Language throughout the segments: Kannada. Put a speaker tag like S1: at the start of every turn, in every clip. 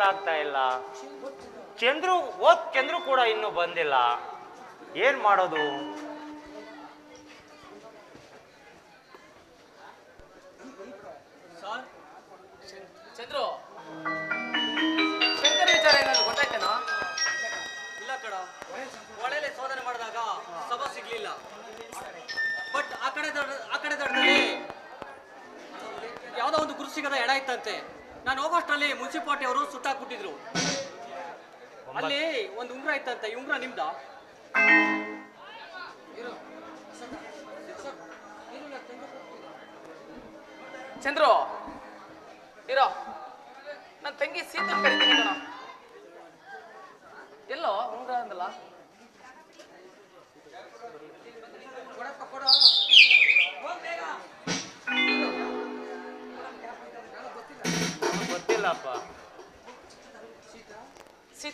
S1: ಗೊತ್ತಾಗ್ತಾ ಇಲ್ಲ. ಚಂದ್ರು ಓದ್ ಚಂದ್ರು ಕೂಡ ಇನ್ನೂ ಬಂದಿಲ್ಲ. ಏನ್ ಮಾಡೋದು?
S2: ಚಂದ್ರು. ಶಂಕರ್ ವಿಚಾರ ಏನಾದ್ರು ಗೊತ್ತಾಯ್ತೇನೋ?
S3: ಇಲ್ಲ ಕಡ ಒಳ್ಳೆಲೆ ಶೋಧನೆ ಮಾಡಿದಾಗ ಸಭಾ ಸಿಗ್ಲಿಲ್ಲ. ಬಟ್ ಆ ಕಡೆ ಆ ಕಡೆ ದಡದಲ್ಲಿ ಒಂದು ಗುರು ಸಿಗದ ಎಡ ಇತ್ತಂತೆ. ನಾನು ಹೋಗೋಷ್ಟರಲ್ಲಿ ಮುನ್ಸಿಪಾಲ್ಟಿ ಅವರು ಸುಟ್ಟಾಕ್ಬಿಟ್ಟಿದ್ರು. ಅಲ್ಲಿ ಒಂದು ಉಂಗ್ರ ಇತ್ತಂತೆ, ಈ ಉಂಗ್ರ ನಿಮ್ದ?
S2: ಚಂದ್ರು, ಇರೋ. ನನ್ನ ತಂಗಿ ಸೀತನ್ ಕರಿತೀನಿ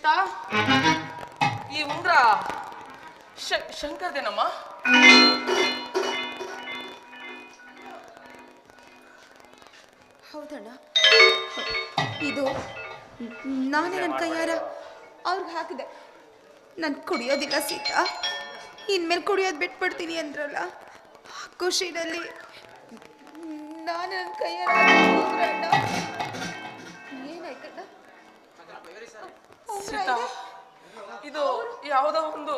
S2: ಸೀತಾ ಈ ಉಂಗ್ರ ಶಂಕರ್ದೇನಮ್ಮ?
S4: ಹೌದಣ್ಣ. ಇದು ನಾನೇ ನನ್ನ ಕೈಯಾರ. ಅವ್ರಿಗೆ ಹಾಕಿದೆ. ನಾನು ಕುಡಿಯೋದಿಲ್ಲ ಸೀತಾ. ಇನ್ಮೇಲೆ ಕುಡಿಯೋದು ಬಿಟ್ಬಿಡ್ತೀನಿ ಅಂದ್ರಲ್ಲ ಖುಷಿನಲ್ಲಿ ನಾನು ನನ್ನ ಕೈಯಾರ. ಏನಾಯ್ತಣ್ಣ? ಉಂಗ್ರ ಇದು
S2: ಯಾವುದೋ ಒಂದು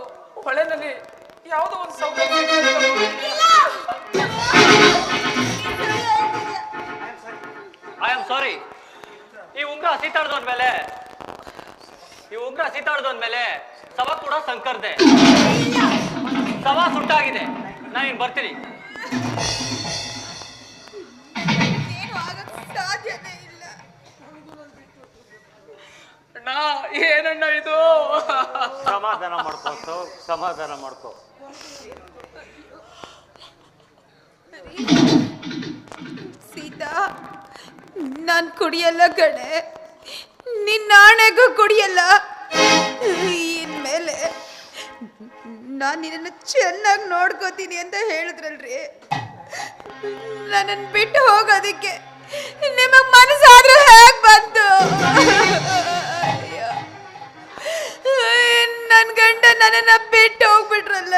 S2: ಹೊಳೆನಲ್ಲಿ ಯಾವುದೋ ಒಂದು ಸೌಕರ್ಯ
S3: ಐ ಆಮ್ ಸಾರಿ ಈ ಉಂಗ್ರ ಸೀತಾಡ್ದೋದ್ಮೇಲೆ ಈ ಉಂಗ್ರ ಸೀತಾಡ್ದೋದ್ಮೇಲೆ ಸಭಾ ಕೂಡ ಸಂಕರ್ದೆ. ಸಭಾ ಸುಟ್ಟಾಗಿದೆ. ನಾನು ಬರ್ತೀನಿ.
S2: ಅಣ್ಣ ಏನಣ್ಣ ಇದು?
S1: ಸಮಾಧಾನ ಮಾಡ್ಕೋ ಸಮಾಧಾನ ಮಾಡ್ಕೋ.
S4: ಸೀತಾ ನಾನು ಕುಡಿಯಲ್ಲ ಕಣೆ ನಿನ್ನ ಆಣೆಗೂ ಕುಡಿಯಲ್ಲ. ಇನ್ಮೇಲೆ ನಾನು ನಿನ್ನನ್ನು ಚೆನ್ನಾಗಿ ನೋಡ್ಕೋತೀನಿ ಅಂತ ಹೇಳಿದ್ರಲ್ರಿ. ನನ್ನನ್ನು ಬಿಟ್ಟು ಹೋಗೋದಕ್ಕೆ ನಿಮಗೆ ಮನಸ್ಸಾದ್ರೂ ಹೇಗೆ ಬಂತು? ನನ್ನ ಗಂಡ ನನ್ನನ್ನು ಬಿಟ್ಟು ಹೋಗ್ಬಿಟ್ರಲ್ಲ.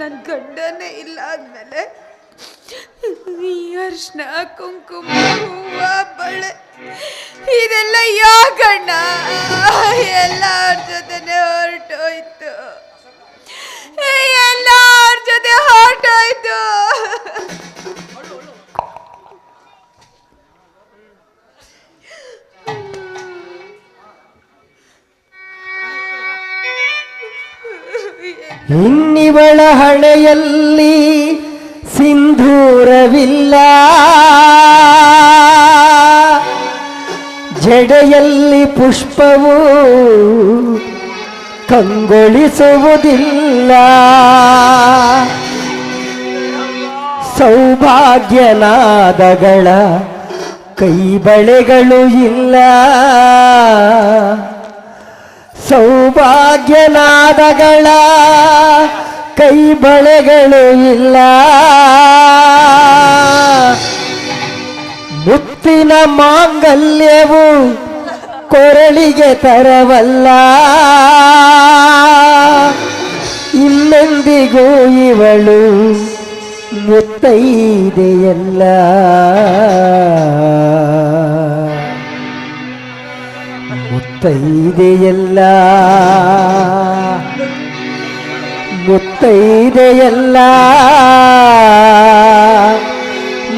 S4: ನನ್ನ ಗಂಡನೇ ಇಲ್ಲ ಆದ್ಮೇಲೆ ಅರ್ಶನ, ಕುಂಕುಮ, ಹೂವ, ಬಳೆ, ಇದೆಲ್ಲ ಯಾಕಣ್ಣ ಎಲ್ಲ ಅವ್ರ ಜೊತೆನೆ ಹೊರಟೋಯ್ತು. ಎಲ್ಲ ಜೊತೆ ಹೊರಟೋಯ್ತು.
S5: ಇನ್ನಿವಳ ಹಣೆಯಲ್ಲಿ ಸಿಂಧೂರವಿಲ್ಲ. ಜಡೆಯಲ್ಲಿ ಪುಷ್ಪವು ಕಂಗೊಳಿಸುವುದಿಲ್ಲ. ಸೌಭಾಗ್ಯನಾದಗಳ ಕೈಬಳೆಗಳು ಇಲ್ಲ. ಸೌಭಾಗ್ಯನಾದಗಳ ಕೈ ಬಳೆಗಳು ಇಲ್ಲ. ಮುತ್ತಿನ ಮಾಂಗಲ್ಯವು ಕೊರಳಿಗೆ ತರವಲ್ಲ. ಇನ್ನೆಂದಿಗೂ ಇವಳು ಮುತ್ತೈದೆಯಲ್ಲ. ಮುತ್ತೈದೆಯಲ್ಲ ಮುತ್ತೈದೆಯಲ್ಲ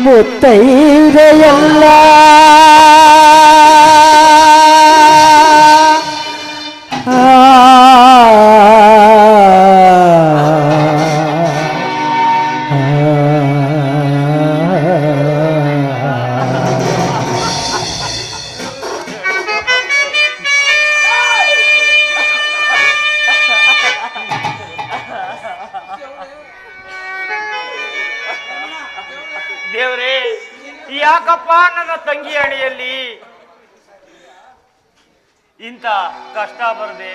S5: ಮುತ್ತೈದೆಯಲ್ಲ
S1: ಇಂಥ ಕಷ್ಟ ಬರದೆ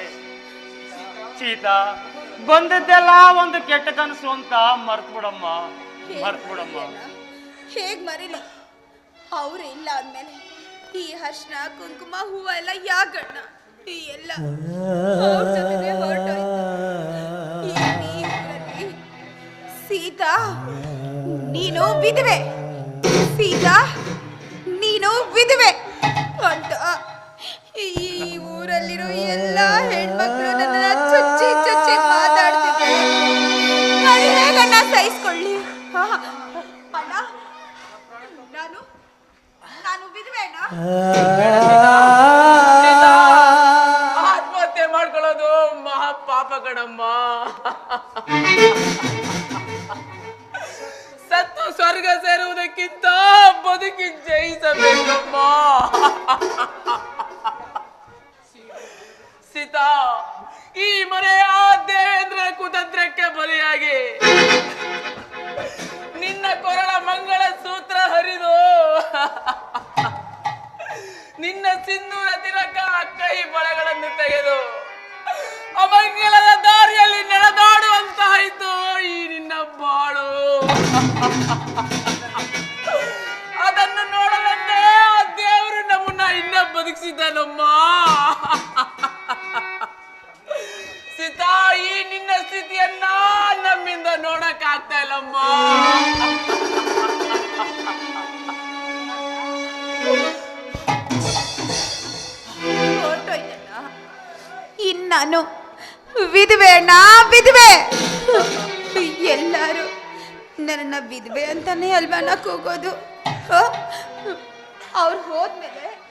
S1: ಚೀತ ಬಂದದ್ದೆಲ್ಲ ಒಂದು ಕೆಟ್ಟ ಕನಸು ಅಂತ ಮರ್ತ್ ಬಿಡಮ್ಮ ಮರ್ತ್ ಬಿಡಮ್ಮ.
S4: ಹೇಗ್ ಮರೀಲಿ? ಅವ್ರು ಇಲ್ಲ ಅಂದ್ಮೇಲೆ ಈ ಅರ್ಶನ ಕುಂಕುಮ ಹೂವ ಎಲ್ಲ ಯಾಕಣ್ಣ? ಈ ಎಲ್ಲ ಅವ್ರ್ ಜೊತೆನೇ ಹೊರ್ಟೋಯ್ತು. ಈ ನೀರಲ್ಲಿ ಸೀತಾ ನೀನು ವಿಧವೆ. ಸೀತಾ ನೀನು ವಿಧವೆ. ಎಲ್ಲ ಹೆಣ್ಮಕ್ಳು ನನ್ನ ಚುಚ್ಚಿ ಚುಚ್ಚಿ ಹೇಗನ್ನ ಸಹಿಸ್ಕೊಳ್ಳಿ? ನಾನು ನಾನು
S2: ಆತ್ಮಹತ್ಯೆ ಮಾಡ್ಕೊಳ್ಳೋದು ಮಹಾ ಪಾಪ ಕಣಮ್ಮ ಸತ್ತು ಸ್ವರ್ಗ ಸೇರುವುದಕ್ಕಿಂತ ಬದುಕಿ ಜಯಿಸಬೇಕಮ್ಮ. ಸೀತಾ ಈ ಮನೆಯ ದೇವೇಂದ್ರ ಕುತಂತ್ರಕ್ಕೆ ಬಲಿಯಾಗಿ. ನಿನ್ನ ಕೊರಳ ಮಂಗಳ ಸೂತ್ರ ಇನ್ನು
S4: ನಾನು ವಿಧವೆ ನಾ ವಿಧವೆ. ಎಲ್ಲರೂ ನನ್ನ ವಿಧವೆ ಅಂತಾನೆ ಅಲ್ವಾ ನಾ ಕೂಗೋದು? ಅವ್ರು ಹೋದ್ಮೇಲೆ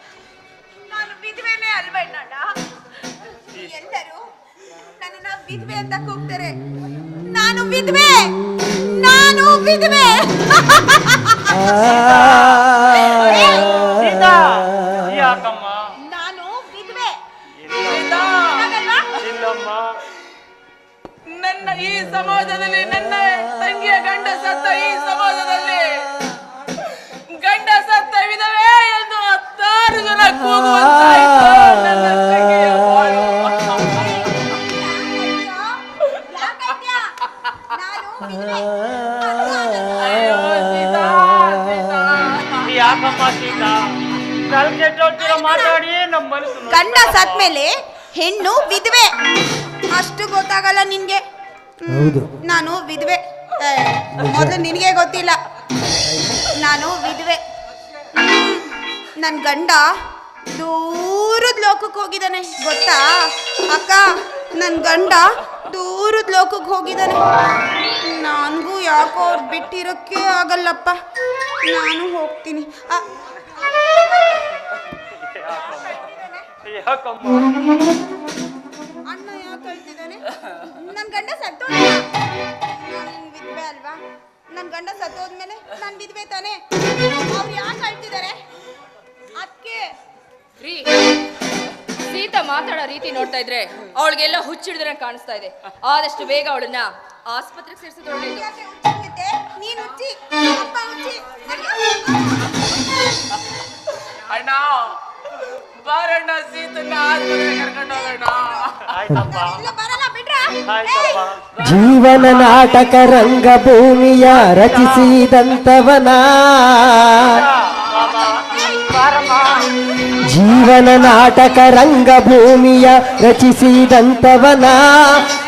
S4: ನಾನು ವಿಧವೆನೇ ಅಲ್ವಣ್ಣ ಎಲ್ಲರೂ ನನ್ನ ವಿಧವೆ ಅಂತ ಕೂಗ್ತಾರೆ. ನಾನು ವಿಧವೆ. ನಾನು ವಿಧವೆ.
S2: ಸಮಾಜದಲ್ಲಿ ನನ್ನ ತಂಗಿಯ ಗಂಡ ಸತ್ತ ಈ ಸಮಾಜದಲ್ಲಿ ಗಂಡ ಸತ್ತ ವಿಧವೇ ಎಂದು ಹತ್ತಾರು ಜನ ಕೂಗುವಂತಾಯಿತು ನನ್ನ ತಂಗಿಯ ಬಾಳು. ಅಯ್ಯೋ ಸೀತಾ, ಸೀತಾ.
S1: ಯಾಕಮ್ಮ ಸೀತಾ ತಲೆ ಕೆಟ್ಟೋಗ್ತಿರೋ ಮಾತಾಡಿ ನಮ್ಮ ಮನಸ್ಸು ನೋವು.
S4: ಗಂಡ ಸತ್ಮೇಲೆ ಹೆಣ್ಣು ವಿಧವೆ ಅಷ್ಟು ಗೊತ್ತಾಗಲ್ಲ ನಿನ್ಗೆ
S5: ಹೌದು.
S4: ನಾನು ವಿಧವೆ. ಮೊದಲು ನಿನಗೆ ಗೊತ್ತಿಲ್ಲ. ನಾನು ವಿಧವೆ. ನನ್ನ ಗಂಡ ದೂರದ ಲೋಕಕ್ಕೆ ಹೋಗಿದ್ದಾನೆ ಗೊತ್ತಾ? ಅಕ್ಕ ನನ್ನ ಗಂಡ ದೂರದ ಲೋಕಕ್ಕೆ ಹೋಗಿದ್ದಾನೆ. ನನಗೂ ಯಾಕೋ ಅವ್ರು ಬಿಟ್ಟಿರೋಕ್ಕೆ ಆಗಲ್ಲಪ್ಪ. ನಾನು ಹೋಗ್ತೀನಿ.
S1: ಯಾಕಮ್ಮ
S4: ಹೇಳ್ತಿದ್ದಾನೆ ನನ್ನ ಗಂಡ ಸತ್ತು ನಾನು ವಿಧವೆ ಅಲ್ವಾ? ನನ್ನ ಗಂಡ ಸತ್ತೋದ್ಮೇಲೆ ನಾನು ವಿಧವೆ ತಾನೆ? ಅವ್ರು ಯಾಕೆ ಅಳ್ತಿದ್ದಾರೆ ಅದಕ್ಕೆ
S6: ರೀ ಸೀತಾ ಮಾತಾಡೋ ರೀತಿ ನೋಡ್ತಾ ಇದ್ರೆ ಅವಳಿಗೆಲ್ಲ ಹುಚ್ಚಿಡ್ದ್ರೆ ಕಾಣಿಸ್ತಾ ಇದೆ. ಆದಷ್ಟು ಬೇಗ ಅವಳನ್ನ ಆಸ್ಪತ್ರೆಗೆ ಸೇರಿಸೋದು ಒಳ್ಳೇದು
S4: ಯಾಕೆ ಹುಚ್ಚಿರುತ್ತೆ ನೀನು ಹುಚ್ಚಿ ಅಪ್ಪ ಹುಚ್ಚಿ.
S2: ಅಣ್ಣ ಬಾರಣ್ಣ ಸೀತನ್ನ ಆಸ್ಪತ್ರೆಗೆ ಕರ್ಕೊಂಡು ಹೋಗೋಣ
S1: ಆಯ್ತಪ್ಪ
S4: ಇಲ್ಲ ಬರಲ್ಲ ಬಿಡ್ರ
S1: ಆಯ್ತಪ್ಪ
S5: ಜೀವನ ನಾಟಕ ರಂಗಭೂಮಿಯ ರಚಿಸಿದಂತವನ ಜೀವನ ನಾಟಕ ರಂಗಭೂಮಿಯ ರಚಿಸಿದಂತವನ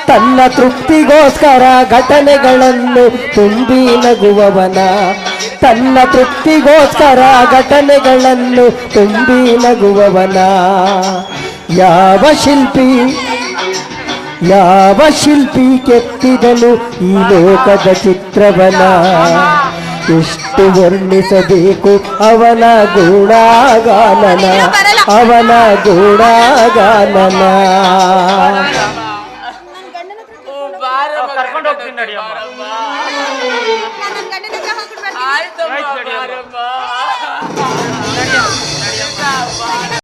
S5: ತನ್ನ ತೃಪ್ತಿಗೋಸ್ಕರ ಘಟನೆಗಳನ್ನು ತುಂಬಿ ನಗುವವನ, ತನ್ನ ತೃಪ್ತಿಗೋಸ್ಕರ ಘಟನೆಗಳನ್ನು ತುಂಬಿ ನಗುವವನ. ಯಾವ ಶಿಲ್ಪಿ ಯಾವ ಶಿಲ್ಪಿ ಕೆತ್ತಿದನು ಈ ಲೋಕದ ಚಿತ್ರವನ? ಎಷ್ಟು ವರ್ಣಿಸಬೇಕು ಅವನ ಗುಣಗಾನನ ಅವನ ಗುಣಗಾನನ